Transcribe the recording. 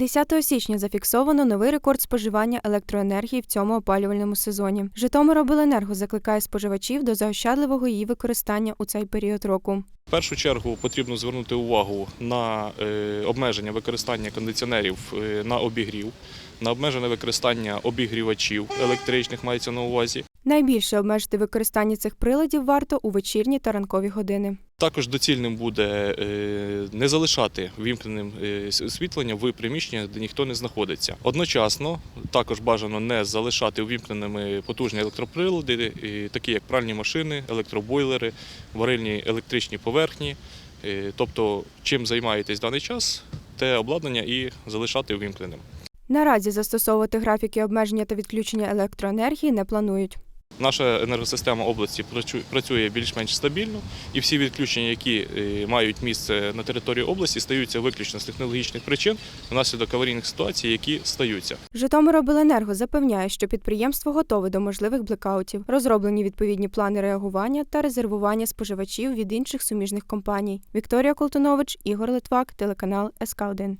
10 січня зафіксовано новий рекорд споживання електроенергії в цьому опалювальному сезоні. Житомиробленерго закликає споживачів до заощадливого її використання у цей період року. В першу чергу потрібно звернути увагу на е, обмеження використання кондиціонерів е, на обігрів, на обмежене використання обігрівачів електричних мається на увазі. Найбільше обмежити використання цих приладів варто у вечірні та ранкові години. Також доцільним буде е, не залишати вімкненим е, освітлення в приміщеннях, де ніхто не знаходиться. Одночасно також бажано не залишати увімкненими потужні електроприлади, такі як пральні машини, електробойлери, варильні електричні поверхні. Е, Тобто, чим займаєтесь в даний час, те обладнання і залишати увімкненим. Наразі застосовувати графіки обмеження та відключення електроенергії не планують. Наша енергосистема області працю- працює більш-менш стабільно, і всі відключення, які е, мають місце на території області, стаються виключно з технологічних причин внаслідок аварійних ситуацій, які стаються. Житомиробленерго запевняє, що підприємство готове до можливих блекаутів. Розроблені відповідні плани реагування та резервування споживачів від інших суміжних компаній. Вікторія Колтунович, Ігор Литвак, телеканал СК 1